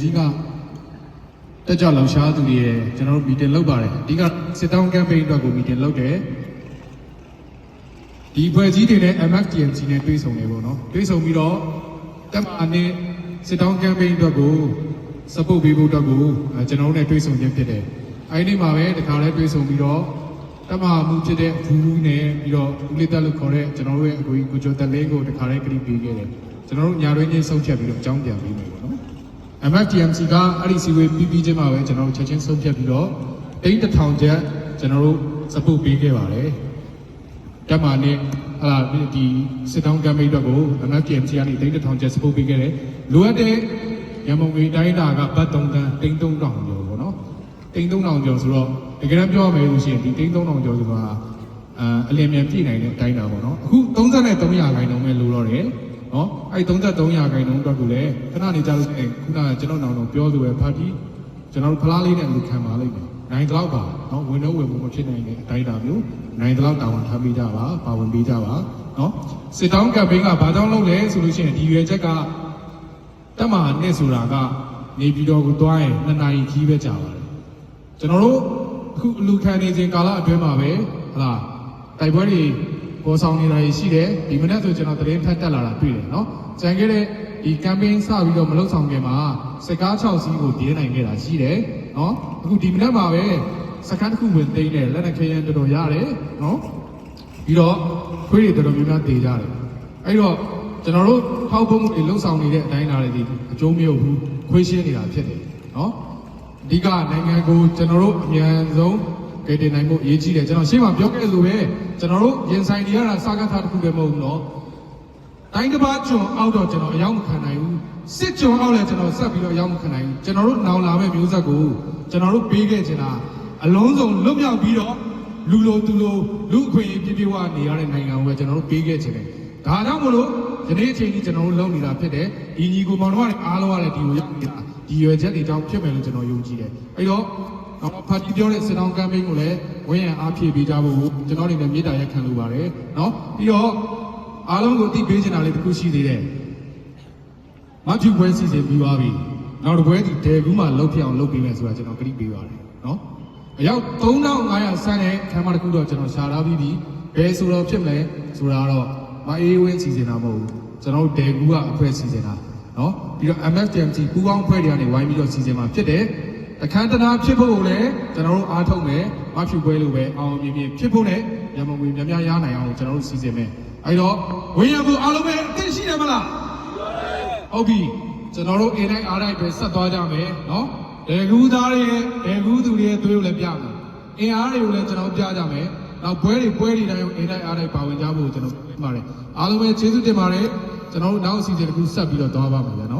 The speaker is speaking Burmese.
ကြီးကတက်ကြလောက်ရှားသူတွေရဲ့ကျွန်တော်တို့မီတင်လုပ်ပါတယ်အဓိကစစ်တောင်းကမ်ပိန်းအတွက်ကိုမီတင်လုပ်တယ်ဒီဖွဲ့စည်းတွေနဲ့ MFTMC နဲ့တွဲဆုံနေပေါ့နော်တွဲဆုံပြီးတော့တက်မာနဲ့စစ်တောင်းကမ်ပိန်းအတွက်ကို support ပေးဖို့အတွက်ကိုအဲကျွန်တော်တို့နဲ့တွဲဆုံခြင်းဖြစ်တယ်အဲဒီနေ့မှာပဲတခါလဲတွဲဆုံပြီးတော့တက်မာမှုဖြစ်တဲ့ဘူးဘူးနဲ့ပြီးတော့ဦးလေးတက်လို့ခေါ်တဲ့ကျွန်တော်တို့ရဲ့အကိုကြီးကိုကျော်တက်လင်းကိုတခါလဲခရီးပေးခဲ့တယ်ကျွန်တော်တို့ညာတွင်းချင်းဆုံးဖြတ်ပြီးတော့အကြောင်းပြန်ပေးမယ်ပေါ့နော် MFTMC ကအဲ့ဒီစီဝေးပြီးပြီးချင်းမှာပဲကျွန်တော်တို့ချက်ချင်းဆုံးဖြတ်ပြီးတော့တိန်းတစ်ထောင်ကျပ်ကျွန်တော်တို့ support ပေးခဲ့ပါတယ်။တက်မာနဲ့ဟာလာဒီစစ်တောင်းကမ်ပိန်းအတွက်ကို MFTMC ကနေတိန်းတစ်ထောင်ကျပ် support ပေးခဲ့တယ်။လိုအပ်တဲ့ရမုံငွေတိုင်းတာကဘတ်3တန်းတိန်း3000ကျော်ပေါ့နော်။တိန်း3000ကျော်ဆိုတော့တကယ်တမ်းပြောရမယ်လို့ရှိရင်ဒီတိန်း3000ကျော်ဆိုတာအာအလင်းမြန်ပြည့်နိုင်တဲ့အတိုင်းတာပေါ့နော်။အခု33ရာခိုင်နှုန်းပဲလိုတော့တယ်။ နော်အဲ့33ရာခိုင်နှုန်းအတွက်ကိုလည်းခဏနေကြလို့ရှိရင်ခုနကကျွန်တော်နောင်တော့ပြောလိုပဲပါတီကျွန်တော်တို့ဖလားလေးနဲ့လူခံပါလိမ့်မယ်နိုင်တော့ပါနော်ဝင်တော့ဝင်ဖို့မဖြစ်နိုင်တဲ့အတိုင်းတာမျိုးနိုင်တော့တာဝန်ထားပေးကြပါပါဝင်ပေးကြပါနော်စစ်တောင်းကပ်ပိန်းကဘာကြောင့်လုပ်လဲဆိုလို့ရှိရင်ဒီရွယ်ချက်ကတက်မှာနဲ့ဆိုတာကနေပြည်တော်ကိုတွားရင်2နာရီကြီးပဲကြာပါတယ်ကျွန်တော်တို့အခုအလူခံနေခြင်းကာလအတွင်းမှာပဲဟလာတိုက်ပွဲတွေ ပေါ်ဆောင်နေတာရှိတယ်ဒီမနေ့ဆိုကျွန်တော်သတင်းဖတ်တက်လာတာတွေ့တယ်နော်ကြံခဲ့တဲ့ဒီ campaign စပြီးတော့မလုပ်ဆောင်ခင်မှာစကား6စီးကိုဒင်းနိုင်ခဲ့တာရှိတယ်နော်အခုဒီမနေ့မှာပဲစကန်တစ်ခုဝင်သိမ်းတယ်လက်နက်ခဲယမ်းတော်တော်ရတယ်နော်ပြီးတော့ခွေးတွေတော်တော်များများတည်ကြတယ်အဲ့တော့ကျွန်တော်တို့ထောက်ပုံးမှုတွေလှုပ်ဆောင်နေတဲ့အတိုင်းအတာတွေဒီအကျိုးမရဘူးခွေးရှင်းနေတာဖြစ်တယ်နော်အဓိကနိုင်ငံကိုကျွန်တော်တို့အမြန်ဆုံးက ယ်တင်နိုင်ဖို့အရေးကြီးတယ်ကျွန်တော်ရှင်းမှာပြောခဲ့လို့ပဲကျွန်တော်တို့ရင်ဆိုင်နေရတာစာကတ်ထားတစ်ခုပဲမဟုတ်ဘူးเนาะတိုင်းတစ်ပါးကျွန်အောက်တော့ကျွန်တော်အရောက်မခံနိုင်ဘူးစစ်ကျွန်အောက်လည်းကျွန်တော်ဆက်ပြီးတော့အရောက်မခံနိုင်ဘူးကျွန်တော်တို့နောင်လာမဲ့မျိုးဆက်ကိုကျွန်တော်တို့ပေးခဲ့ချင်တာအလုံးစုံလွတ်မြောက်ပြီးတော့လူလိုသူလိုလူအခွင့်အရေးပြည့်ပြည့်ဝနေရတဲ့နိုင်ငံကိုပဲကျွန်တော်တို့ပေးခဲ့ချင်တယ်ဒါကြောင့်မလို့ဒီနေ့အချိန်ကြီးကျွန်တော်တို့လုပ်နေတာဖြစ်တယ်ဒီညီကိုမောင်တို့ကလည်းအားလုံးကလည်းဒီကိုရောက်နေတာ ဒီရွယ်ချက်တွေကြောင့်ဖြစ်မယ်လို့ကျွန်တော်ယုံကြည်တယ်။အဲဒီတော့ တော့ဖာတီပြောတဲ့စစ်တောင်းကမ်ပိန်းကိုလည်းဝင်းရံအားဖြည့်ပေးကြဖို့ကျွန်တော်အနေနဲ့မြေတားရက်ခံလိုပါတယ်။နော်ပြီးတော့အားလုံးကိုအသိပေးချင်တာလေးတစ်ခုရှိသေးတယ်။မဖြူပွဲစီစဉ်ပြီးသွားပြီ။နောက်တစ်ပွဲဒီဒေကူးမှာလှုပ်ပြအောင်လုပ်ပေးမယ်ဆိုတာကျွန်တော်ကတိပေးပါတယ်နော်။အယောက်3500ဆန်းတဲ့ခန်းမတစ်ခုတော့ကျွန်တော်ရှာထားပြီးပြီ။ဘယ်ဆိုတော့ဖြစ်မလဲဆိုတာတော့မအေးဝင်းစီစဉ်တာမဟုတ်ဘူး။ကျွန်တော်တို့ဒေကူးကအဖွဲ့စီစဉ်တာ။နော်ပြီးတော့ MFTMT ပူးပေါင်းဖွဲ့တွေကနေဝိုင်းပြီးတော့စီစဉ်မှာဖြစ်တယ်။ အခမ်းတနာဖြစ်ဖို့ကိုလည်းကျွန်တော်တို့အားထုတ်မယ်။မဖြူပွဲလိုပဲအောင်မြင်မြင်ဖြစ်ဖို့နဲ့ရမငွေများများရနိုင်အောင်ကျွန်တော်တို့စီစဉ်မယ်။အဲဒီတော့ဝင်ရဖို့အားလုံးပဲအသိရှိတယ်မလား။ဟုတ်ပြီ။ကျွန်တော်တို့အင်းတိုင်းအားတိုင်းပဲဆက်သွားကြမယ်နော်။ဒေကူးသားတွေရဲ့ဒေကူးသူတွေရဲ့သွေးကိုလည်းပြမယ်။အင်အားတွေကိုလည်းကျွန်တော်ပြကြမယ်။နောက်ပွဲတွေပွဲတွေတိုင်းအင်းတိုင်းအားတိုင်းပါဝင်ကြဖို့ကျွန်တော်ပြောပါတယ်။အားလုံးပဲကျေးဇူးတင်ပါတယ်။ကျွန်တော်တို့နောက်အစီအစဉ်တစ်ခုဆက်ပြီးတော့သွားပါမယ်ဗျာနော်